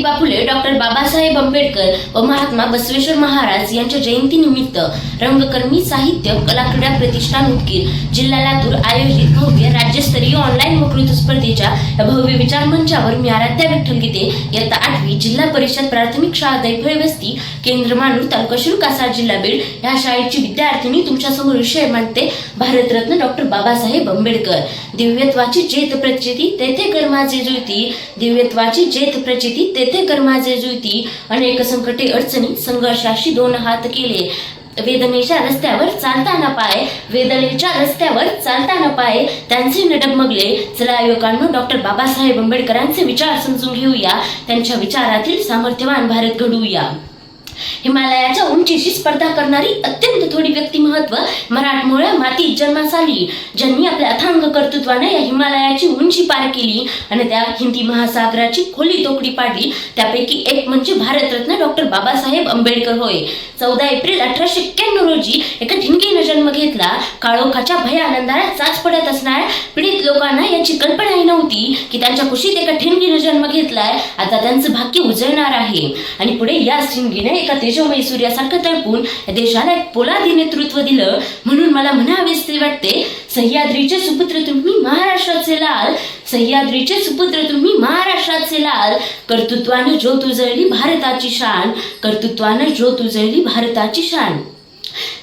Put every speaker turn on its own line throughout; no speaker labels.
Jyotiba Phule doctor Babasaheb Ambedkar व महात्मा बसवेश्वर महाराज यांच्या जयंतीनिमित्त रंगकर्मी साहित्य कलाक्रीडा प्रतिष्ठान उदगीर जिल्हा लातूर आयोजित भव्य राज्यस्तरीय ऑनलाईन वक्तृत्व स्पर्धेच्या या भव्य विचार मंचावर मी आराध्या विठ्ठल गीते इयत्ता आठवी जिल्हा परिषद प्राथमिक शाळा दैफळे वस्ती केंद्र मानूर तालुका शिरूर जिल्हा बीड या शाळेची विद्यार्थिनी तुमच्यासमोर विषय मांडते भारतरत्न डॉक्टर बाबासाहेब आंबेडकर. दिव्यत्वाची जेत प्रचिती तेथे कर ज्योती. दिव्यत्वाची जेत प्रचिती तेथे येथे कर्माचे ज्योती अनेक संकटे अडचणी संघर्षाशी दोन हात केले. वेदनेच्या रस्त्यावर चालताना पाय वेदनेच्या रस्त्यावर चालताना पाय. त्यांचे न चला युवकांनो डॉक्टर बाबासाहेब आंबेडकरांचे विचार समजून घेऊया. त्यांच्या विचारातील सामर्थ्यवान भारत घडवूया. हिमालयाच्या उंचीशी स्पर्धा करणारी अत्यंत थोडी व्यक्तिमत्व मराठमोळ्या मातीत जन्मास आली ज्यांनी आपल्या अथांग कर्तृत्वाने या हिमालयाची उंची पार केली आणि त्या हिंदी महासागराची खोली तोकडी पाडली. त्यापैकी एक म्हणजे भारतरत्न डॉक्टर बाबासाहेब आंबेडकर होय. चौदा एप्रिल अठराशे एक्क्याण्णव रोजी एका ठिणगीनं जन्म घेतला. काळोखाच्या भयानंदाला चाच पडत असणाऱ्या पीडित लोकांना याची कल्पनाही नव्हती की त्यांच्या कुशीत एका ठिणगीनं जन्म घेतलाय आता त्यांचं भाग्य उजळणार आहे. आणि पुढे या ठिणगीने एका तेजोमयी सूर्यासारखं तळपून या देशाला एक पोलादी नेतृत्व दिलं. म्हणून मला म्हणावेच ते वाटते सह्याद्रीचे सुपुत्र तुम्ही महाराष्ट्राचे लाल. सह्याद्रीचे सुपुत्र तुम्ही महाराष्ट्राचे लाल. कर्तृत्वानं ज्योत उजळली भारताची शान. कर्तृत्वानं ज्योत उजळली भारताची शान.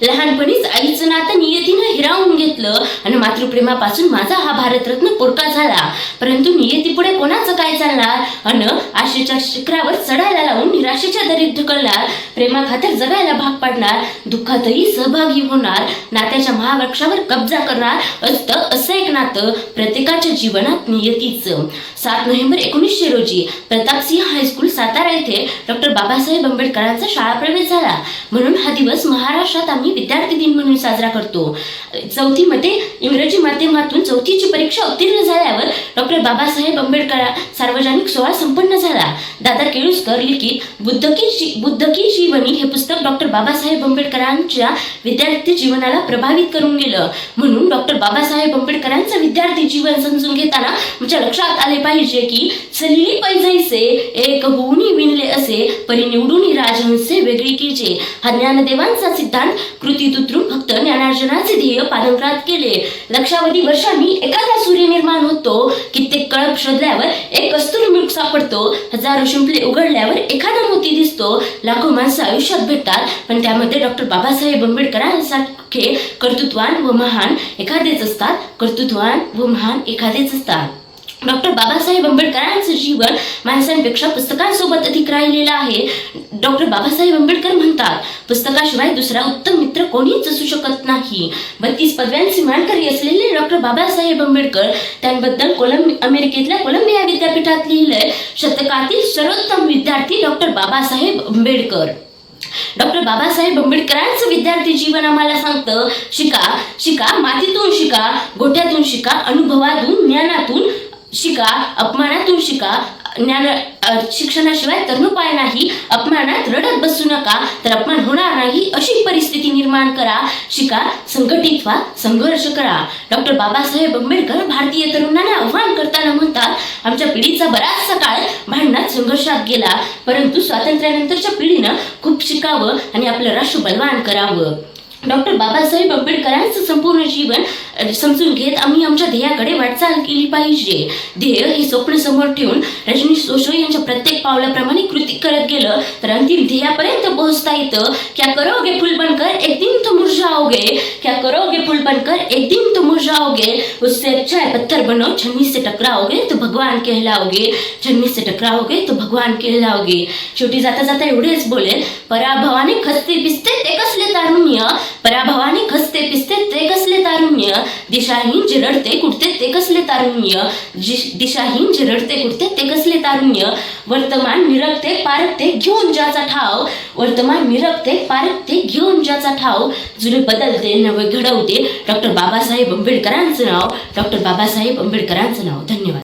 लहानपणीच आईचं नातं नियतीनं हिरावून घेतलं आणि मातृप्रेमापासून माझा हा भारतरत्न पोरका झाला. परंतु नियती पुढे कोणाचं काय चालणार? अन आशेच्या शिखरावर चढायला लावून निराशेच्या दरीत ढकलणार प्रेमाखातर जगायला भाग पाडणार दुःखातही सहभागी होणार नात्याच्या महावृक्षावर कब्जा करणार असतं नातं प्रत्येकाच्या जीवनात नियतीचं. सात नोव्हेंबर एकोणीसशे रोजी प्रतापसिंह हायस्कूल सातारा येथे डॉक्टर बाबासाहेब आंबेडकरांचा शाळा प्रवेश झाला. म्हणून हा दिवस महाराष्ट्रात आम्ही विद्यार्थी दिन म्हणून साजरा करतो. चौथीमध्ये इंग्रजी माध्यमातून चौथीची परीक्षा उत्तीर्ण झाल्यावर डॉक्टर बाबासाहेब आंबेडकर सार्वजनिक सोहळा संपन्न झाला. दादा केळुसकर लिखित बुद्धकी बुद्धकी जी जीवनी हे पुस्तक डॉक्टर बाबासाहेब आंबेडकरांच्या विद्यार्थी जीवनाला प्रभावित करून गेलं. म्हणून डॉक्टर बाबासाहेब आंबेडकरांचं विद्यार्थी जीवन समजून घेताना तुमच्या लक्षात आले पाहिजे की चलली पैजैसे एक होऊनी विणले असे परी निवडून राजहंसे वेगळी कीचे हा ज्ञानदेवांचा सिद्धांत कृतीत उतरून फक्त ज्ञानार्जनाचे ध्येय पारंपरात केले. लक्षावधी वर्षांनी एखादा सूर्य निर्माण होतो कित्येक कळप शोधल्यावर एक कस्तुरी मिळूक सापडतो हजारो शिंपले उघडल्यावर एखादा मोती दिसतो लाखो माणसं आयुष्यात भेटतात पण त्यामध्ये डॉक्टर बाबासाहेब आंबेडकरांसारखे कर्तृत्वान व महान एखादेच असतात कर्तृत्व व महान एखादेच असतात. डॉक्टर बाबासाहेब आंबेडकरांचं जीवन माणसांपेक्षा पुस्तकांसोबत अधिक राहिलेलं आहे. डॉक्टर बाबासाहेब आंबेडकर म्हणतात पुस्तकाशिवाय दुसरा उत्तम मित्र कोणीच असू शकत नाही. बत्तीस पदव्यांचे मानकरी असलेले डॉक्टर बाबासाहेब आंबेडकर त्यांबद्दल कोलंबि अमेरिकेतल्या कोलंबिया विद्यापीठात लिहिलंय शतकातील सर्वोत्तम विद्यार्थी डॉक्टर बाबासाहेब आंबेडकर. डॉक्टर बाबासाहेब आंबेडकरांचं विद्यार्थी जीवन आम्हाला सांगतं शिका शिका मातीतून शिका गोठ्यातून शिका अनुभवातून ज्ञानातून शिका अपमानातून शिका ज्ञान शिक्षणाशिवाय तरुणोपाय नाही अपमानात रडत बसू नका तर अपमान होणार नाही अशी परिस्थिती निर्माण करा शिका संघटित व्हा संघर्ष करा. डॉक्टर बाबासाहेब आंबेडकर भारतीय तरुणांना आव्हान म्हणतात आमच्या पिढीचा बराचसा काळ भांडणात संघर्षात गेला परंतु स्वातंत्र्यानंतरच्या पिढीनं खूप शिकावं आणि आपलं राष्ट्र बलवान करावं. डॉक्टर बाबासाहेब आंबेडकरांचं संपूर्ण जीवन समजून घेत आम्ही आमच्या ध्येयाकडे वाटचाल केली पाहिजे. ध्येय हे स्वप्न समोर ठेवून रजनीश जोशी यांच्या प्रत्येक पावलाप्रमाणे कृती करत गेलं तर अंतिम ध्येयापर्यंत पोहोचता येतं. क्या करोगे फुल बनकर एक दिन तो मुरझाओगे? क्या करोगे फुल बनकर एक दिन तो मुरझाओगे? उससे अच्छा है पत्थर बनो छन्नी से टकराओगे तो भगवान कहलाओगे. छन्नी से टकराओगे तो भगवान कहलाओगे. शेवटी जाता जाता एवढेच बोले पराभवाने खस्ते पिसते ते कसले तारुण्य पराभवाने खसते पिसते ते कसले तारुण्य. दिशाहीन जे रडते कुठते ते कसले तारुण्य. दिशाहीन जे रडते कुठते ते कसले तारुण्य. वर्तमान मिरकते पारकते घेऊन ज्याचा ठाव. वर्तमान मिरकते पारकते घेऊन ज्याचा ठाव. जुने बदलते नवे घडवते. डॉक्टर बाबासाहेब आंबेडकरांचं नाव. डॉक्टर बाबासाहेब आंबेडकरांचं नाव. धन्यवाद.